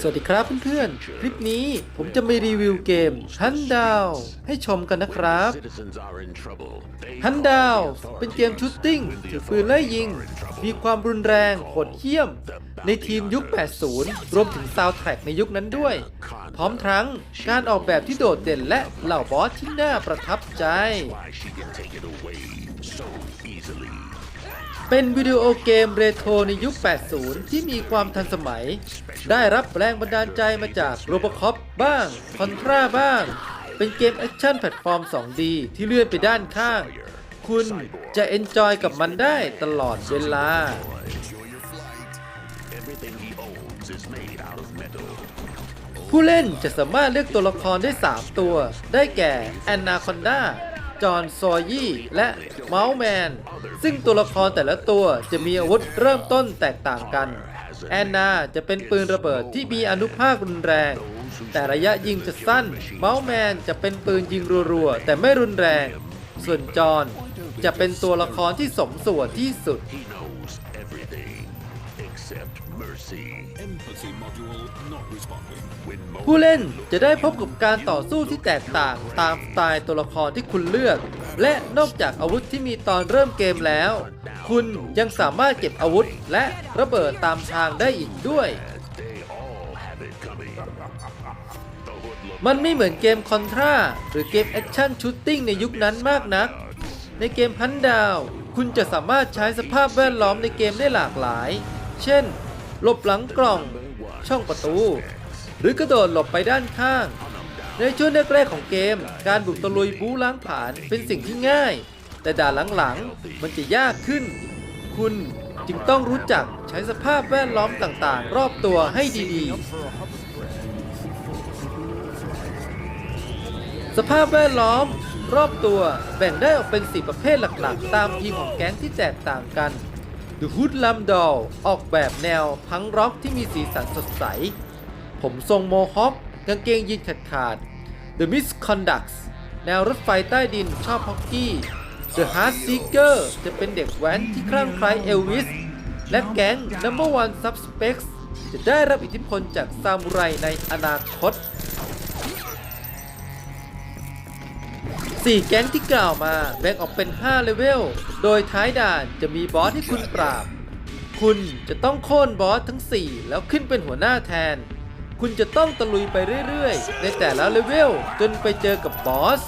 สวัสดีครับเพื่อนๆ คลิปนี้ผมจะมารีวิวเกมฮันดาวให้ชมกันนะครับฮันดาวเป็นเกมชุตติ้งถือปืนไล่ยิง มีความรุนแรงโหดเหี้ยม ในทีมยุค 80 รวมถึงซาวด์แทร็กในยุคนั้นด้วย พร้อมทั้งการออกแบบที่โดดเด่นและเหล่าบอสที่น่าประทับใจ เป็นวิดีโอเกมเรโทรในยุค 80 ที่มีความทันสมัย ได้รับแรงบันดาลใจมาจากโรบคอปบ้าง คอนทราบ้าง เป็นเกมแอคชั่นแพลตฟอร์ม 2D ที่เลื่อนไปด้านข้าง คุณจะเอนจอยกับมันได้ตลอดเวลา ผู้เล่นจะสามารถเลือกตัวละครได้ 3 ตัว ได้แก่แอนนาคอนดา จอห์นซอยี่และเมาส์แมน ซึ่งตัวละครแต่ละตัวจะมีอาวุธเริ่มต้นแตกต่างกัน แอนนาจะเป็นปืนระเบิดที่มีอนุภาครุนแรง แต่ระยะยิงจะสั้น เมาส์แมนจะเป็นปืนยิงรัวๆ แต่ไม่รุนแรง ส่วนจอห์นจะเป็นตัวละครที่สมส่วนที่สุด ผู้เล่นจะได้พบกับการต่อสู้ที่แตกต่างตามสไตล์ตัวละครที่คุณเลือก และนอกจากอาวุธที่มีตอนเริ่มเกมแล้ว คุณยังสามารถเก็บอาวุธและระเบิดตามทางได้อีกด้วย they all have it coming. The hoodlum มันไม่เหมือนเกมคอนทราหรือเกมแอคชั่นชูตติ้งในยุคนั้นมากนัก ในเกมพันดาว คุณจะสามารถใช้สภาพแวดล้อมในเกมได้หลากหลาย เช่น หลบหลังกล่อง ช่องประตู หรือกระโดดหลบไปด้านข้าง ในช่วงแรกๆของเกม การบุกตะลุยบูล้างผลาญเป็นสิ่งที่ง่าย แต่ด่านหลังๆ มันจะยากขึ้น คุณจึงต้องรู้จักใช้สภาพแวดล้อมต่างๆ รอบตัวให้ดีๆ สภาพแวดล้อมรอบตัวแบ่งได้ออกเป็น 4 ประเภทหลักๆ ตามทีมของแก๊งที่แตกต่างกัน The Hood l u m d o l ออกแบบแนวพังร็อกที่มีสีสันสดใส ผมทรงโมฮอคกางเกงยีนขาดขาด The Misconducts แนวรถไฟใต้ดินชอบฮอกกี้ The Heart Seeker จะเป็นเด็กแว้นที่คลั่งไคล้เอลวิส และแก๊ง Number One Suspects จะได้รับอิทธิพลจากซามูไรในอนาคต 4 แก๊งที่กล่าวมาแบ่งออกเป็น 5 เลเวล โดยท้ายด่านจะมีบอสให้คุณปราบ คุณจะต้องโค่นบอสทั้ง 4 แล้วขึ้นเป็นหัวหน้าแทน คุณจะต้องตะลุยไปเรื่อยๆ ในแต่ละเลเวล จนไปเจอกับบอส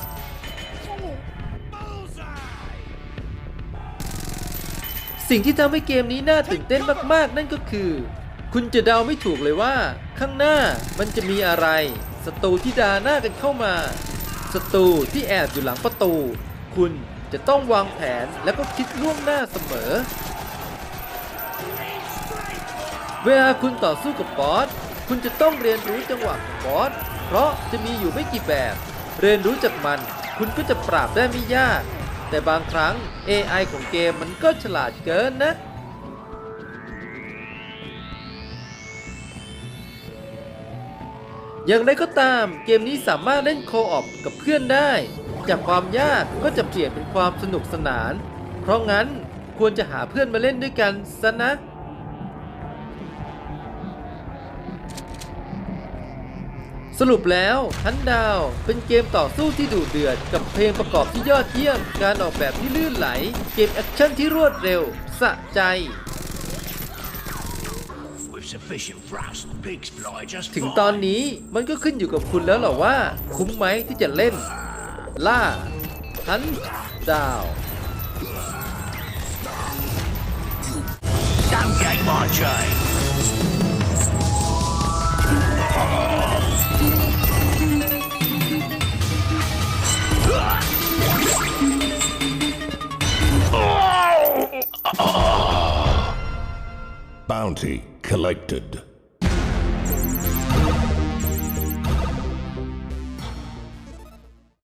สิ่งที่ทำให้เกมนี้น่าตื่นเต้นมากๆ นั่นก็คือ คุณจะเดาไม่ถูกเลยว่า ข้างหน้ามันจะมีอะไรศัตรูที่ดาหน้ากันเข้ามา ศัตรูที่แอบอยู่หลังประตู คุณจะต้องวางแผนแล้วก็คิดล่วงหน้าเสมอ เวลาคุณต่อสู้กับบอส คุณจะต้องเรียนรู้จังหวะของบอส เพราะจะมีอยู่ไม่กี่แบบ เรียนรู้จากมัน คุณก็จะปราบได้ไม่ยาก แต่บางครั้ง AI ของเกมมันก็ฉลาดเกินนะ อย่างไรก็ตามเกมนี้สามารถเล่นโคออปกับเพื่อนได้ จากความยากก็จะเปลี่ยนเป็นความสนุกสนาน เพราะงั้นควรจะหาเพื่อนมาเล่นด้วยกันซะนะสรุปแล้วทันดาวเป็นเกมต่อสู้ที่ดุเดือด กับเพลงประกอบที่ยอดเยี่ยม การออกแบบที่ลื่นไหล เกมแอคชั่นที่รวดเร็ว สะใจ ถึง fine. ตอนนี้มันก็ขึ้นอยู่กับคุณแล้วเหรอว่า คุ้มไหมที่จะเล่น ล่าทันดาว Don't get my chain. Bounty collected.